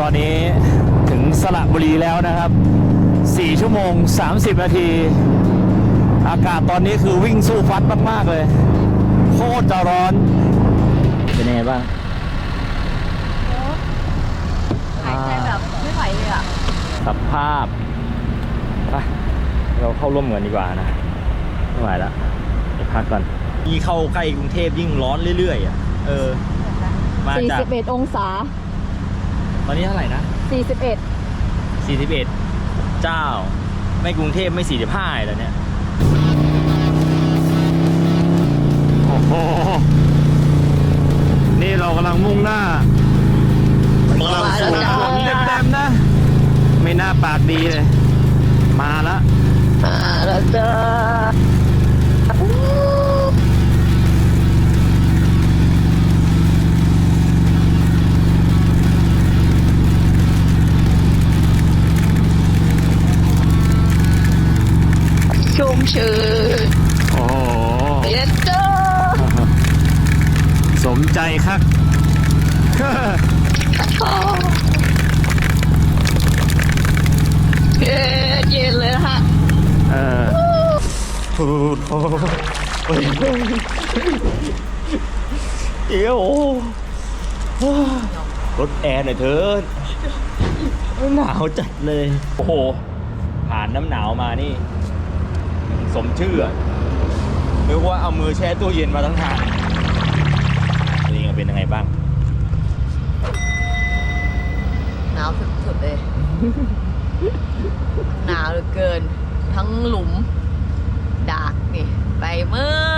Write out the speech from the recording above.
ตอนนี้ถึงสระบุรีแล้วนะครับ 4 ชั่วโมง 30 นาที อากาศตอนนี้คือวิ่งสู้ฟัดมาก ๆ เลย โคตรจะร้อน เป็นยังไงบ้างหายใจแบบไม่ไหวเลยอะสภาพไปเราเข้าร่วมกันดีกว่านะ ไม่ไหวแล้วไปพักก่อนยิ่งเข้าใกล้กรุงเทพยิ่งร้อนเรื่อยๆอะเออมาจาก41องศา ตอนนี้เท่าไหร่นะ 41 41 เจ้า ไม่กรุงเทพไม่ 45แล้วเนี่ย โอ้โห นี่เรากำลังมุ่งหน้ากำลังสู่ฝนเต็มๆนะ ไม่น่าปากดีเลย มาแล้วแล้วเจอ ชุ่มชื้นโอ้โหเย็นเจอสมใจคักเย็นเย็นเลยนะฮะเออพูดโอ้โอ้ยเอ๋โอ้รถแอร์หน่อยเถิดหนาวจัดเลย โอ้โห ผ่านน้ำหนาวมานี่ สมชื่ออะนึกว่าเอามือแช่ตู้เย็นมาทั้งทางนี่เป็นยังไงบ้างหนาวสุดๆเลย หนาวเหลือเกิน ทั้งหลุมดากนี่ ไปเมื่อ